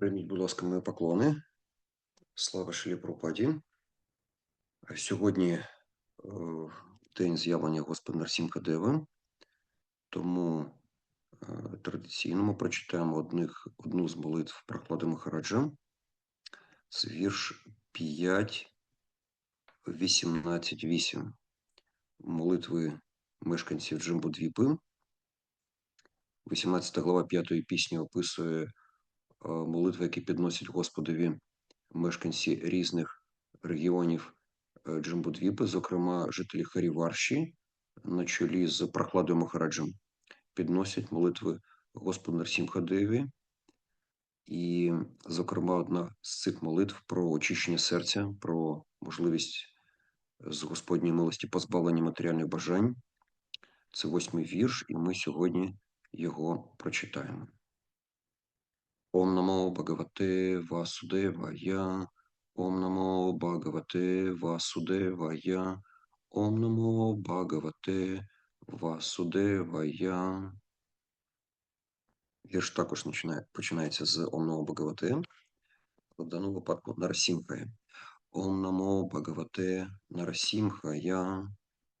Прийміть, будь ласка, мої поклони. Слава Шилі Пропаді. Сьогодні е, день з'явлення Господа Нарсімка Деви, тому е, традиційно ми прочитаємо одних, одну з молитв Прохлади Махараджа. Це вірш 5, 18, 8. Молитви мешканців Джимбудвіпи. 18 глава 5 пісні описує е, молитви, які підносять Господові мешканці різних регіонів е, Джимбудвіпи, зокрема жителі Харіварші, на чолі з Прохладою Махараджем, підносять молитви Господу Нарсімхадеві. І, зокрема, одна з цих молитв про очищення серця, про можливість з Господньої милості позбавлення матеріальних бажань. Це восьмий вірш, і ми сьогодні його прочитаємо. Ом намо Бхагавате Васудевая, Ом намо Бхагавате Васудевая, Ом намо Бхагавате Васудевая. Вірш також починає, починається з Ом намо Бхагавате, в даному випадку Нарасімхая. Ом намо Бхагавате Нарасімхая,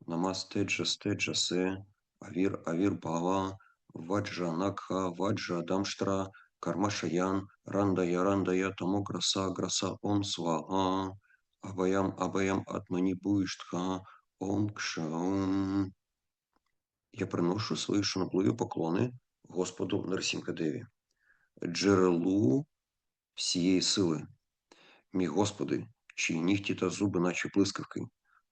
Намастеджа стеджасе, Авір Авір Бава, Ваджа Накха, Ваджа Дамштра, Кармашаян, Рандая Рандая, Тамо Граса, Граса Ом Свага, Абаям Абаям Атмані Буїштха, Ом Кшаум. Я приношу свої шанобливі поклони Господу Нарсімкадеві, джерелу всієї сили. Мій Господи, чиї нігті та зуби, наче блискавки,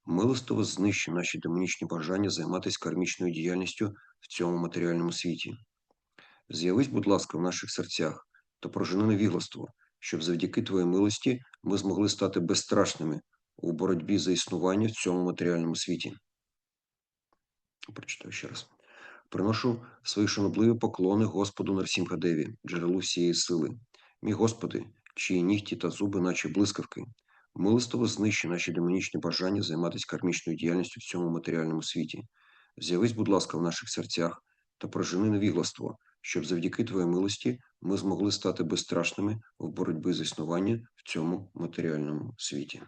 милостиво знищи наші демонічні бажання займатися кармічною діяльністю в цьому матеріальному світі. З'явись, будь ласка, в наших серцях та прожени невігластво, щоб завдяки Твоїй милості ми змогли стати безстрашними у боротьбі за існування в цьому матеріальному світі. Прочитаю ще раз. Приношу свої шанобливі поклони Господу Нарсімхадеві, джерелу всієї сили. Мій Господи, чиї нігті та зуби, наче блискавки, милостиво знищи наші демонічні бажання займатися кармічною діяльністю в цьому матеріальному світі. З'явись, будь ласка, в наших серцях та прожени невігластво, щоб завдяки Твоїй милості ми змогли стати безстрашними в боротьбі за існування в цьому матеріальному світі.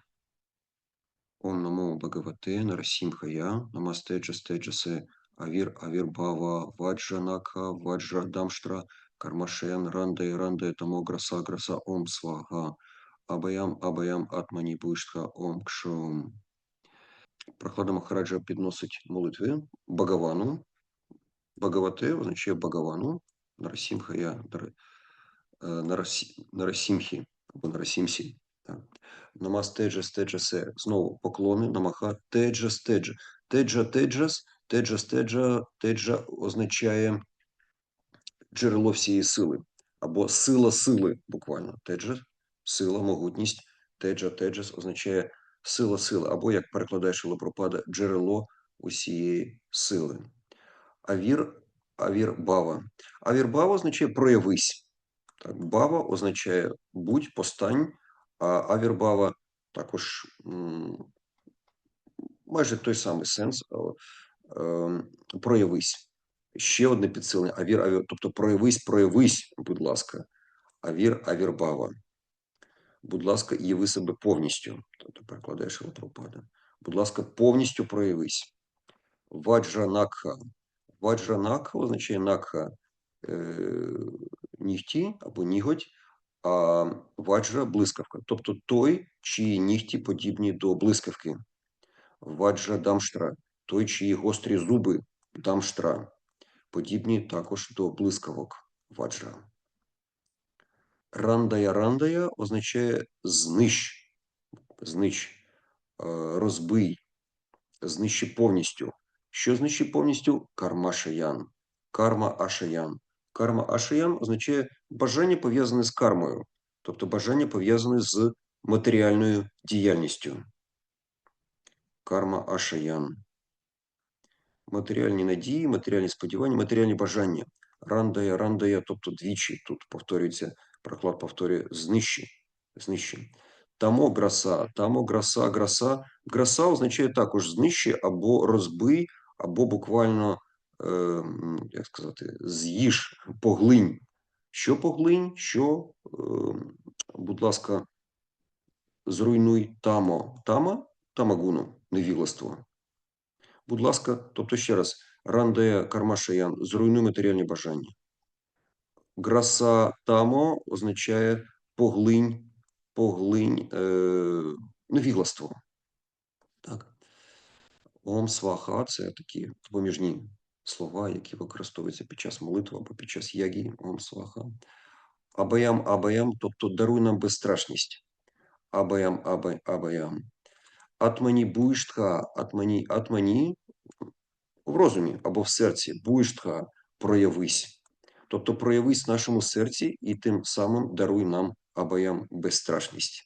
Ом намо Бхагавате Нарасімхая, Намасте Джасте Джасе Авір Авір Бава, Ваджа Накха, Ваджа Дамштра, Кармашен, Рандай Рандай Тамо Граса Граса Ом Свага, Абаям Абаям Атмані Буштха Ом Кшом. Прохлада Махараджа підносить молитви Багавану. Багавате означає Багавану, Нарасімхая, Нар- е, Нарасімхі або Нарасімсі. Так. Намас теджас теджасе. Знову поклони, намаха теджас теджа. Теджа теджас, теджас теджа, теджа означає джерело всієї сили. Або сила сили, буквально. Теджа, сила, могутність. Теджа теджас означає сила сили. Або, як перекладає Шилопропада, джерело усієї сили. Авір, авір бава. Авір бава означає проявись. Так, бава означає будь, постань, а авірбава також майже той самий сенс. ем, проявись. Ще одне підсилення. Авір, авір, тобто проявись, проявись, будь ласка. Авір, авірбава. Будь ласка, яви себе повністю. Тобто перекладаєш Прабхупада. Будь ласка, повністю проявись. Ваджа накха. Накха означає накха е, нігті або ніготь, а ваджра блискавка. Тобто той, чиї нігті подібні до блискавки. Ваджра дамштра, той, чиї гострі зуби дамштра, подібні також до блискавок ваджра. Рандая рандая означає знищ, знищ, розбий, знищи повністю. Що знищи повністю? Карма шаян. Карма ашаян. Карма ашаян означає бажання пов'язане з кармою, тобто бажання пов'язане з матеріальною діяльністю. Карма ашаян. Матеріальні надії, матеріальні сподівання, матеріальні бажання. Рандая, рандая, тобто двічі тут повторюється, проклад повторює знищи, знищи. Тамо граса, тамо граса, граса. Граса означає також знищи або розбий, або буквально, е, як сказати, з'їж, поглинь. Що поглинь, що, е, будь ласка, зруйнуй тамо. Тама? Тамагуну, невігластво. Будь ласка, тобто ще раз, рандея кармашаян, зруйнуй матеріальні бажання. Граса тамо означає поглинь, поглинь е, невігластво. Ом сваха це такі допоміжні слова, які використовуються під час молитви або під час ягі. Ом сваха. Абаям, абаям, тобто даруй нам безстрашність. Абаям, абай, абаям. Атмані буйштха, атмані, атмані в розумі або в серці. Буйштха проявись. Тобто проявись в нашому серці і тим самим даруй нам абаям безстрашність,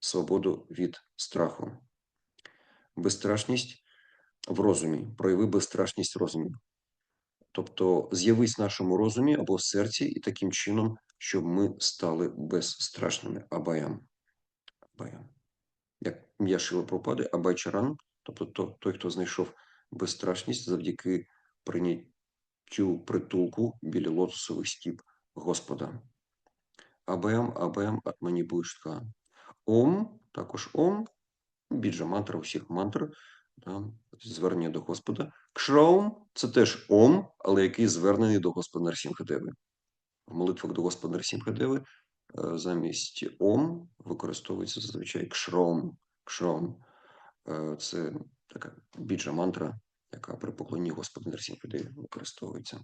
свободу від страху. Безстрашність в розумі, прояви безстрашність в розумі. Тобто з'явись в нашому розумі або серці, і таким чином, щоб ми стали безстрашними абаям. Абаям. Як ім'я Шила пропаде, Абайчаран, тобто то- той, хто знайшов безстрашність завдяки прийняттю притулку біля лотосових стіп Господа. Абаям, абаям, атмані буштка. Ом, також ом, біджа мантра усіх мантр, звернення до Господа. Кшраум це теж ом, але який звернений до Господа Нарсімхадеви. В молитвах до Господа Нарсімхадеви е, замість ом використовується зазвичай кшраум. Кшраум. Е, Це така біджа мантра, яка при поклонні Господа Нарсімхадеві використовується.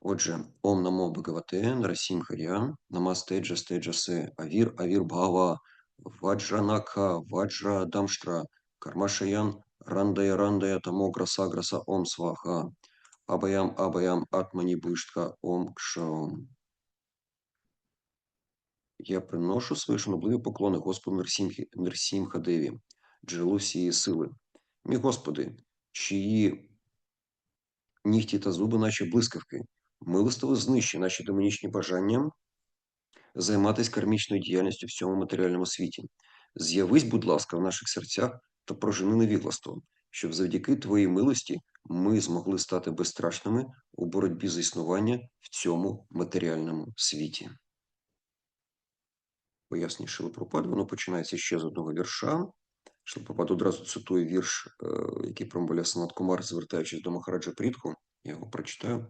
Отже, Ом Намо Бхагавате, Нарасім Харя, Намастеджа Стеджасе, Авір Авір Бхава, Ваджранака, Ваджра Дамштра, Кармашаян, Рандая Рандая Тамо Граса Граса Ом Сваха, Абаям Абаям Атмані Буштка Ом Кшаом. Я приношу свої шанобливі поклони Господу Нерсімхі- Нерсімхадеві, джерелу всієї сили. Мій Господи, чиї нігті та зуби, наче блискавки, милостиво знищи наші демонічні бажання займатися кармічною діяльністю в цьому матеріальному світі. З'явись, будь ласка, в наших серцях та прожени невігластво, щоб завдяки Твоїй милості ми змогли стати безстрашними у боротьбі за існування в цьому матеріальному світі. Пояснює Шилопропад, воно починається ще з одного вірша. Шилопропад одразу цитує вірш, е, який промовляє Санат Кумар, звертаючись до Махараджа Прітху. Я його прочитаю.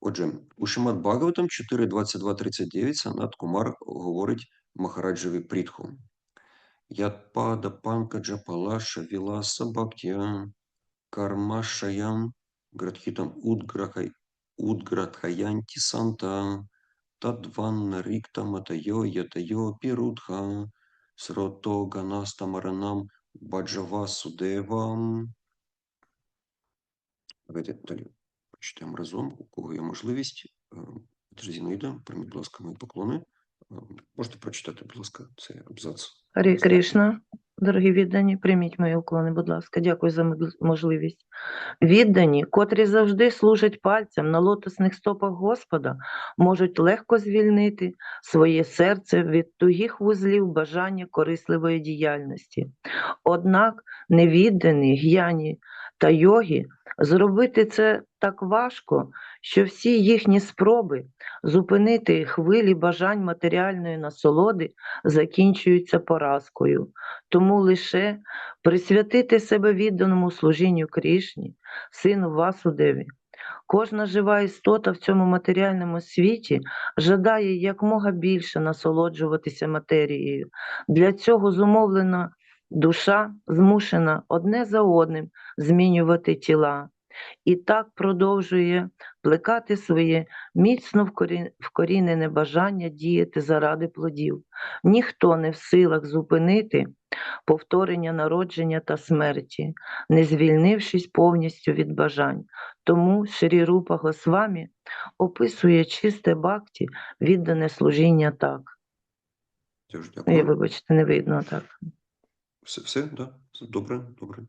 Отже, у Шимат Бхагаватам 4.22.39 Санат Кумар говорить Махараджеві Прітху. Ятпада панкаджа палаша віласа бхактя кармашаям градхітам удграхай удградхаянті санта тадван рікта матайо ятайо пірудха срото ганастамаранам баджава судевам. Давайте далі прочитаємо разом, у кого є можливість. Зінаїда, прийміть, будь ласка, мої поклони. Можете прочитати, будь ласка, цей абзац. Харі Кришна, дорогі віддані, прийміть мої уклони, будь ласка. Дякую за можливість. Віддані, котрі завжди служать пальцем на лотосних стопах Господа, можуть легко звільнити своє серце від тугих вузлів бажання корисливої діяльності. Однак невіддані, г'яні та йоги зробити це так важко, що всі їхні спроби зупинити хвилі бажань матеріальної насолоди закінчуються поразкою. Тому лише присвятити себе відданому служінню Крішні, сину Васудеві. Кожна жива істота в цьому матеріальному світі жадає якмога більше насолоджуватися матерією. Для цього зумовлена душа змушена одне за одним змінювати тіла. І так продовжує плекати своє міцно вкорі- вкорінене бажання діяти заради плодів. Ніхто не в силах зупинити повторення народження та смерті, не звільнившись повністю від бажань. Тому Шрі Рупа Госвамі описує чисте бхакті, віддане служіння так. Дякую. вибачте, не видно так. Все, все, да? Все Добре, добре.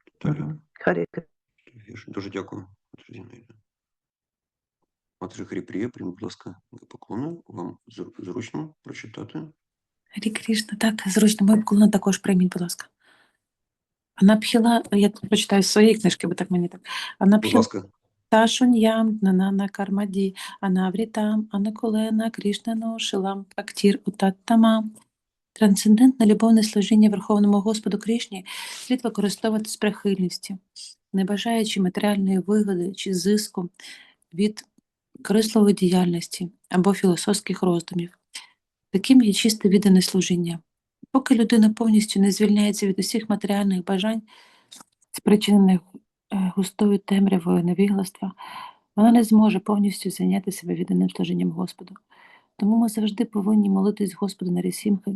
Харі Дуже дякую. Матері Харіпрія, прийміть, будь ласка, мої поклони. Вам зручно прочитати. Гарі Кришна, так, зручно, мою поклони також прийміть, будь ласка. Анапхіла, я тут прочитаю з своєї книжки, бо так мені так. Будь Анапхіла, ласка. Ташуньям, Нанана Кармаді, Анаврітам, Анаколена, Крішнану, Шилам, Актір, Утаттама. Трансцендентне любовне служіння Верховному Господу Крішні слід використовувати з прихильністю, не бажаючи матеріальної вигоди чи зиску від корисливої діяльності або філософських роздумів. Таким є чисте віддане служіння. Поки людина повністю не звільняється від усіх матеріальних бажань, спричинених е, густою темрявою невігластва, вона не зможе повністю зайняти себе відданим служінням Господу. Тому ми завжди повинні молитись Господу на Рісімхи,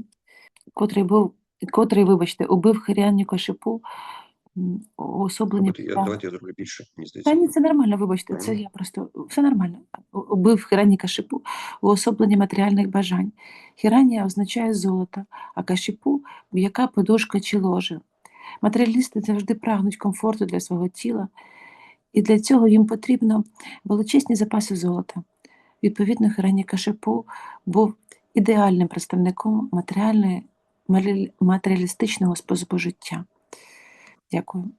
котрий був, котрий, вибачте, убив Хирянню Кашипу, уособлення. Робити, я, давайте я зроблю більше, мені Та ні, це нормально, вибачте, це я просто все нормально. Убив Хірані Кашипу уособлення матеріальних бажань. Хіранія означає золото, а Кашипу м'яка подушка чи ложе. Матеріалісти завжди прагнуть комфорту для свого тіла, і для цього їм потрібно величезні запаси золота. Відповідно, Хірані Кашипу був ідеальним представником матеріальної, матеріалістичного способу життя. Дякую.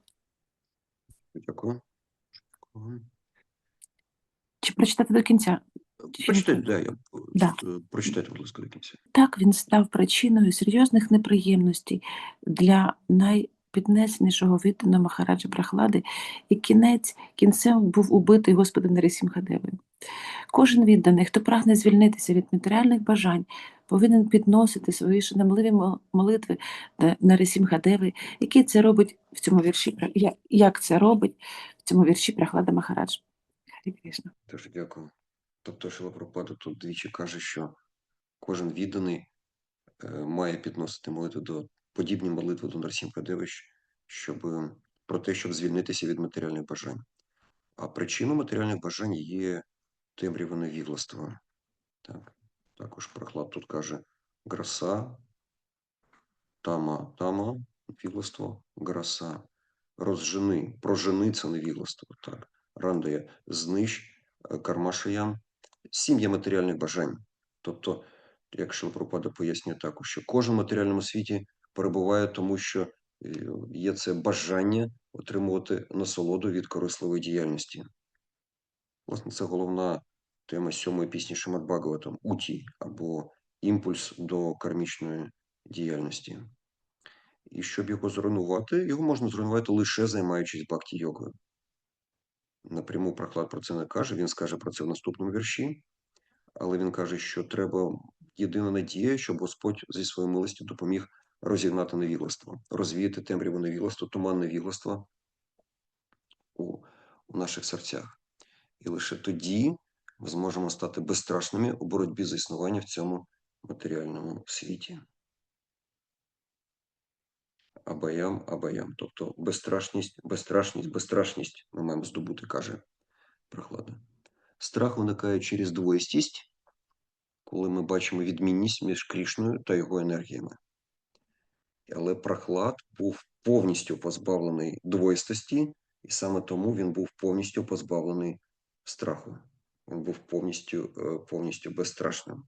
Дякую. Чи прочитати до кінця? Прочитайте, да, я, Да. прочитайте, будь ласка, до кінця. Так він став причиною серйозних неприємностей для найпіднесенішого відданого Махараджа Прахлади, і кінець кінцем був убитий Господом Нарісімхадевою. Кожен відданий, хто прагне звільнитися від матеріальних бажань, повинен підносити свої шанобливі мол- молитви до Нарисімхадеви, який це робить в цьому вірші. Як це робить в цьому вірші Прахлада Махарадж? Харі Кришна. Дуже дякую. Тобто Шилапропада тут двічі каже, що кожен відданий е, має підносити молитву до подібні молитви до Нарсімхадевич, щоб е, про те, щоб звільнитися від матеріальних бажань. А причиною матеріальних бажань є темрява невігластва. Так. Також Прохлад тут каже гроса, тама, тама, невігластво, гроса. Розжени, прожени це невігластво. Так. Рандає, знищ, е, сім'я матеріальних бажань. Тобто, як Шилпропада пояснює також, що кожен в матеріальному світі перебуває тому, що е, є це бажання отримувати насолоду від корисливої діяльності. Власне, це головна тема сьомої пісні Шимат Бхагаватам – уті або імпульс до кармічної діяльності. І щоб його зруйнувати, його можна зруйнувати лише займаючись бхакті-йогою. Напряму Прохлад про це не каже, він скаже про це в наступному вірші, але він каже, що треба єдина надія, щоб Господь зі своєю милостю допоміг розігнати невігластво, розвіяти темряву невігластва, туман невігластва у, у наших серцях. І лише тоді ми зможемо стати безстрашними у боротьбі за існування в цьому матеріальному світі. Абаям, абаям. Тобто безстрашність, безстрашність, безстрашність ми маємо здобути, каже Прохлада. Страх виникає через двоїстість, коли ми бачимо відмінність між Крішною та його енергіями. Але Прохлад був повністю позбавлений двоїстості, і саме тому він був повністю позбавлений страху. Він був повністю, е, повністю безстрашним,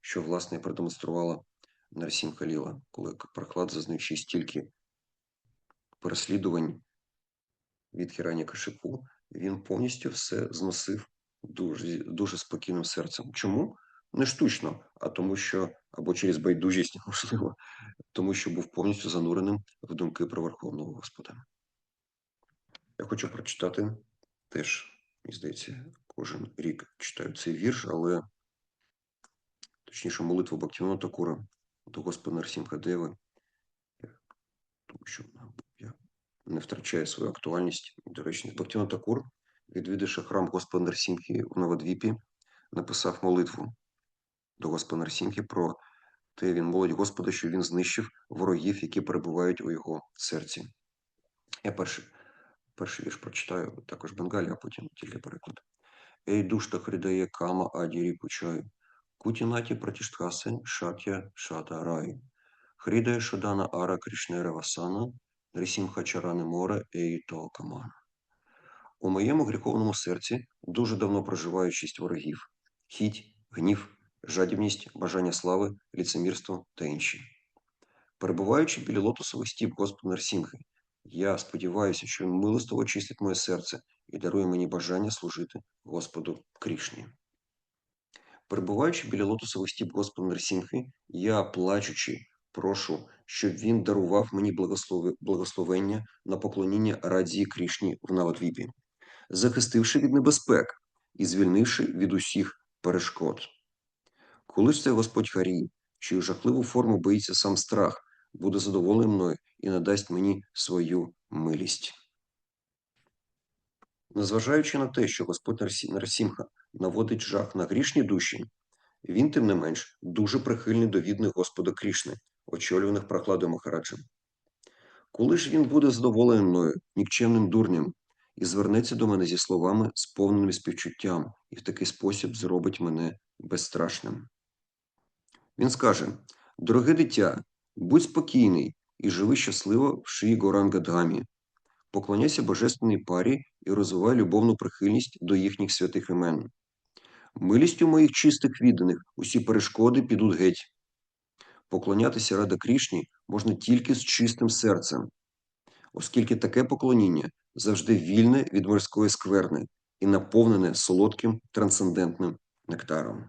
що, власне, продемонструвала Нарсім Халіла, коли Прохлад зазнавши стільки переслідувань від Хірані Кашипу, він повністю все зносив дуже, дуже спокійним серцем. Чому? Не штучно, а тому, що або через байдужість, можливо, тому що був повністю зануреним в думки про Верховного Господа. Я хочу прочитати теж, мені здається, кожен рік читаю цей вірш, але точніше молитву Бактівна Такура до Господа Нарсімхадеви, тому що вона не втрачає свою актуальність і доречність. Бактівна Такур, відвідавши храм Господа Нарсімхи в Новодвіпі, написав молитву до Господа Нарсімхи про те, він молить Господа, що він знищив ворогів, які перебувають у його серці. Я перший, перший вірш прочитаю, також Бенгалі, а потім тільки переклад. Ей душта хридає кама адірі пучаю, кутінаті пратіштхасе шатя шата рай. Хридає шодана ара крішнера васана, рісім хачаране море ей то камана. У моєму гріховному серці дуже давно проживають шість ворогів: хіть, гнів, жадібність, бажання слави, ліцемірство та інші. Перебуваючи біля лотосових стіп Господа Нарсімхи, я сподіваюся, що він милостиво очистить моє серце і дарує мені бажання служити Господу Крішні. Перебуваючи біля лотосових стіп Господа Нарсімхи, я, плачучи, прошу, щоб він дарував мені благословення на поклоніння Радзії Крішні в Навадвіпі, захистивши від небезпек і звільнивши від усіх перешкод. Коли ж цей Господь Харій, чию жахливу форму боїться сам страх, буде задоволений мною і надасть мені свою милість. Незважаючи на те, що Господь Нарсімха наводить жах на грішні душі, він, тим не менш, дуже прихильний до відних Господа Крішни, очолюваних прохладою Махараджем. Коли ж він буде задоволений мною, нікчемним дурнем, і звернеться до мене зі словами, сповненими співчуттям, і в такий спосіб зробить мене безстрашним. Він скаже: Дороге дитя, будь спокійний і живи щасливо в шиї Горангадгамі. Поклоняйся божественній парі і розвивай любовну прихильність до їхніх святих імен. Милістю моїх чистих відданих усі перешкоди підуть геть. Поклонятися Рада Крішні можна тільки з чистим серцем, оскільки таке поклоніння завжди вільне від морської скверни і наповнене солодким трансцендентним нектаром.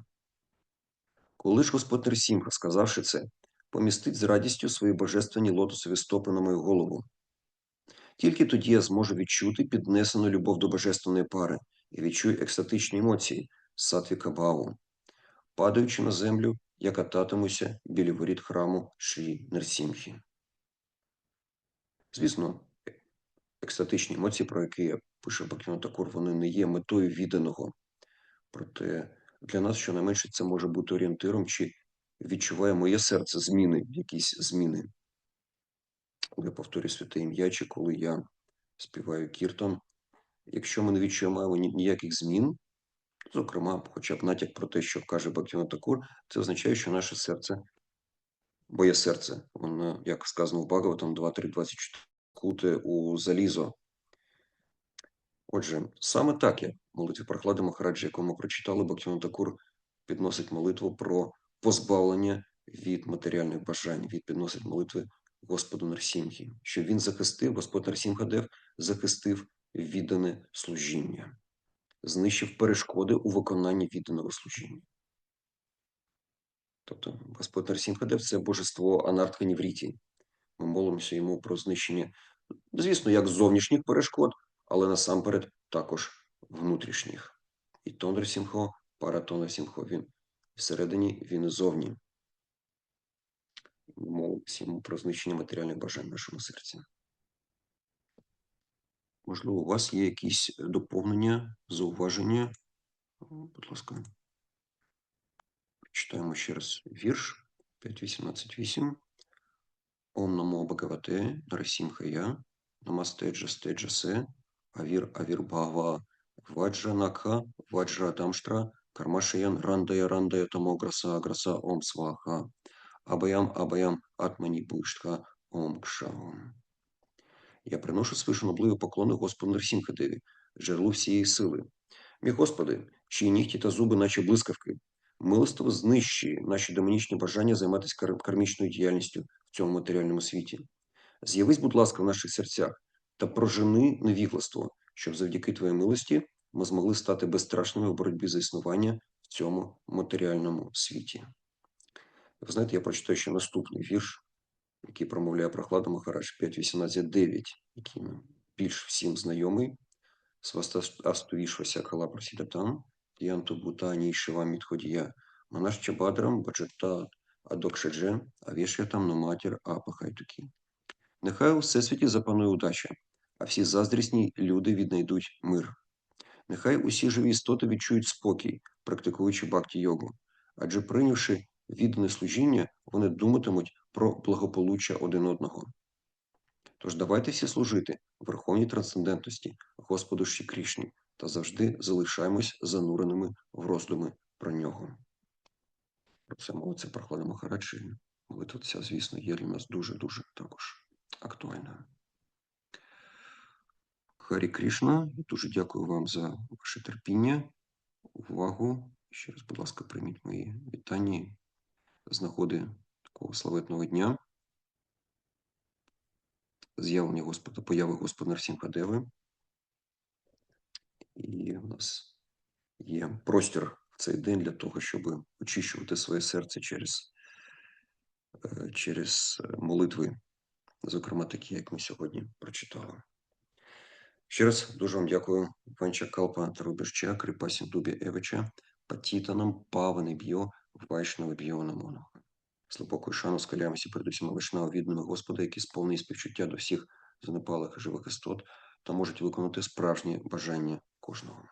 Коли ж Господь Нерсімха, сказавши це, помістить з радістю свої божественні лотосові стопи на мою голову. Тільки тоді я зможу відчути піднесену любов до божественної пари і відчую екстатичні емоції сатвіка Баву. Падаючи на землю, я кататимуся біля воріт храму Шрі Нерсімхі. Звісно, екстатичні емоції, про які я Бакіно Такур, вони не є метою відданого. Проте для нас, щонайменше, це може бути орієнтиром, чи відчуває моє серце зміни, якісь зміни. Я повторюю святе ім'я, чи коли я співаю кіртон. Якщо ми не відчуваємо ніяких змін, зокрема, хоча б натяк про те, що каже Бактіна Такур, це означає, що наше серце, моє серце, воно, як сказано в Багаватам 2.3.24, куте у залізо. Отже, саме так я, молитві прохлади Махараджі, яку ми прочитали, Бактіна Такур підносить молитву про позбавлення від матеріальних бажань, від підносить молитви Господу Нарсімхі, щоб він захистив, Господь Нарсімхадев захистив віддане служіння, знищив перешкоди у виконанні відданого служіння. Тобто Господь Нарсімхадев – це божество Анартха Нівріті. Ми молимося йому про знищення, звісно, як зовнішніх перешкод, але насамперед також внутрішніх. І Тонер Сімхо, пара Сімхо, він всередині, він зовні. Молимося йому про знищення матеріальних бажань в нашому серці. Можливо, у вас є якісь доповнення, зауваження? Будь ласка. Читаємо ще раз вірш 5.18.8. Ом намо Бхагавате Нарасімхая, Намастеджа Стеджасе, Авір Авір Бхава, Ваджра Накха, Ваджра Дамштра, Кармашаян Рандая Рандая Тамограса Аграса Ом Сваха, Абаям Абаям Атмані Буштха Ом Кшаом. Я приношу свої шанобливі поклони Господу Нарсімхадеві, джерелу всієї сили. Мій Господи, чиї нігті та зуби, наче блискавки, милостиво знищи наші демонічні бажання займатися кар- кармічною діяльністю в цьому матеріальному світі. З'явись, будь ласка, в наших серцях та прожени невігластво, щоб завдяки Твоїй милості ми змогли стати безстрашними в боротьбі за існування в цьому матеріальному світі. Ви знаєте, я прочитаю ще наступний вірш, який промовляє прохлада Махарадж 5.18.9, який більш всім знайомий. Свастастувішвася кала просідатам, Янту Бутані Шива Мітходія, Манаш Чабадрам Баджата Адокшедже, Авішятам Номатір Апахайтукі. Нехай у всесвіті запанує удача, а всі заздрісні люди віднайдуть мир. Нехай усі живі істоти відчують спокій, практикуючи бхакті йогу, адже прийнявши віддане служіння, вони думатимуть про благополуччя один одного. Тож давайте всі служити верховній трансцендентності Господу Ші Крішні та завжди залишаємось зануреними в роздуми про нього. Про це молиться прохлада Махараджі. Молитва ця, звісно, є для нас дуже-дуже також актуальною. Харі Крішна, дуже дякую вам за ваше терпіння, увагу. Ще раз, будь ласка, прийміть мої вітання з нагоди такого славетного дня. З'явлення Господа, появи Господа Нарсімхадеви. і в нас є простір в цей день для того, щоб очищувати своє серце через, е, через е, молитви, зокрема такі, як ми сьогодні прочитали. Ще раз дуже вам дякую, Панча Калпа Тарубішча, Крипасін Дубі Евича, Патітанам, Павани Б'йо, Вайшнава Б'йо Намонаха. З глибокою шану скаляємося перед усіма вишнав відними Господа, які сповнені співчуття до всіх занепалих живих істот та можуть виконати справжні бажання кожного.